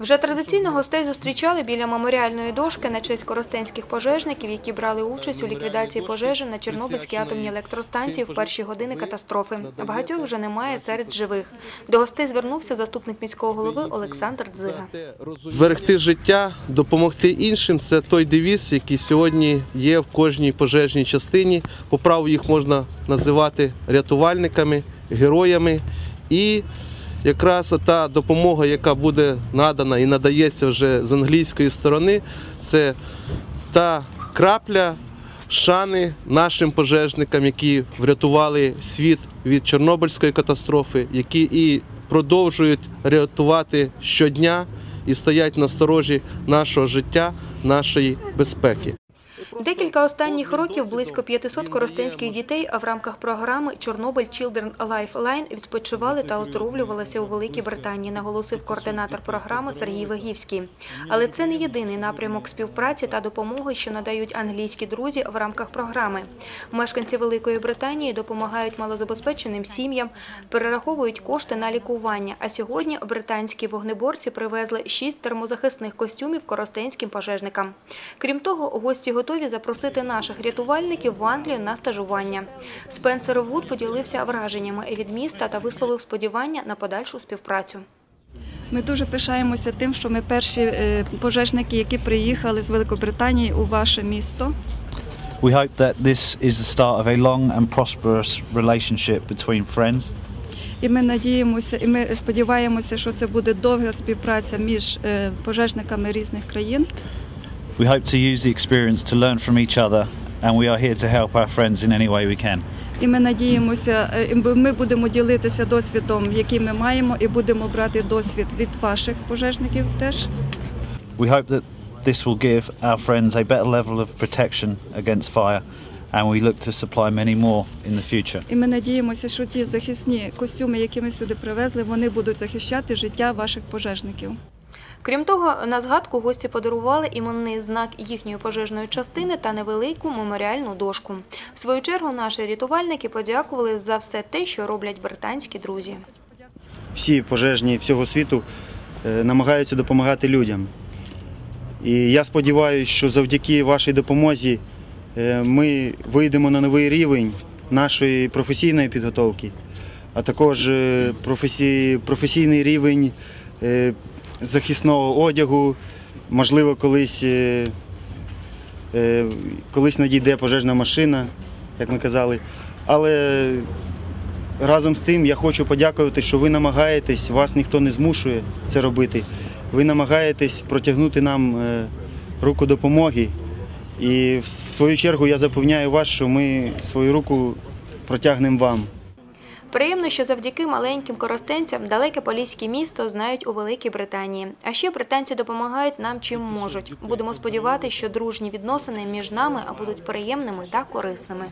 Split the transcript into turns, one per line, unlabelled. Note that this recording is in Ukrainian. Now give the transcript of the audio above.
Вже традиційно гостей зустрічали біля меморіальної дошки на честь коростенських пожежників, які брали участь у ліквідації пожежі на Чорнобильській атомній електростанції в перші години катастрофи. Багатьох вже немає серед живих. До гостей звернувся заступник міського голови Олександр Дзига.
Зберегти життя, допомогти іншим це той девіз, який сьогодні є в кожній пожежній частині. По праву їх можна називати рятувальниками, героями. І якраз та допомога, яка буде надана і надається вже з англійської сторони, це та крапля шани нашим пожежникам, які врятували світ від Чорнобильської катастрофи, які і продовжують рятувати щодня і стоять на сторожі нашого життя, нашої безпеки.
Декілька останніх років близько 500 коростенських дітей в рамках програми Чорнобиль Children Lifeline відпочивали та оздоровлювалися у Великій Британії, наголосив координатор програми Сергій Вигівський. Але це не єдиний напрямок співпраці та допомоги, що надають англійські друзі в рамках програми. Мешканці Великої Британії допомагають малозабезпеченим сім'ям, перераховують кошти на лікування. А сьогодні британські вогнеборці привезли шість термозахисних костюмів коростенським пожежникам. Крім того, гості готові запросити наших рятувальників в Англію на стажування. Спенсер Вуд поділився враженнями від міста та висловив сподівання на подальшу співпрацю.
Ми дуже пишаємося тим, що ми перші е, пожежники, які приїхали з Великобританії у ваше місто.
We hope that this is the start of a long and prosperous relationship between friends.
І ми надіємося, і ми сподіваємося, що це буде довга співпраця між е, пожежниками різних країн.
We hope to use the experience to learn from each other, and we are here to help our friends in any way we can.
І ми надіємося, е, ми будемо ділитися досвідом, який ми маємо, і будемо брати досвід від ваших пожежників теж.
We hope that this will give our friends a better level of protection against fire, and we look to supply many more in the future.
І ми надіємося, що ті захисні костюми, які ми сюди привезли, вони будуть захищати життя ваших пожежників.
Крім того, на згадку гості подарували іменний знак їхньої пожежної частини та невелику меморіальну дошку. В свою чергу наші рятувальники подякували за все те, що роблять британські друзі.
всі пожежні всього світу е, намагаються допомагати людям. І я сподіваюся, що завдяки вашій допомозі е, ми вийдемо на новий рівень нашої професійної підготовки, а також е, професій- професійний рівень захисного одягу. Можливо, колись, е, е, колись надійде пожежна машина, як ми казали. Але Разом з тим я хочу подякувати, що ви намагаєтесь, вас ніхто не змушує це робити. Ви намагаєтесь протягнути нам е, руку допомоги. І в свою чергу я запевняю вас, що ми свою руку протягнемо вам.
Приємно, що завдяки маленьким коростенцям далеке поліське місто знають у Великій Британії. А ще британці допомагають нам чим можуть. Будемо сподіватися, що дружні відносини між нами будуть приємними та корисними.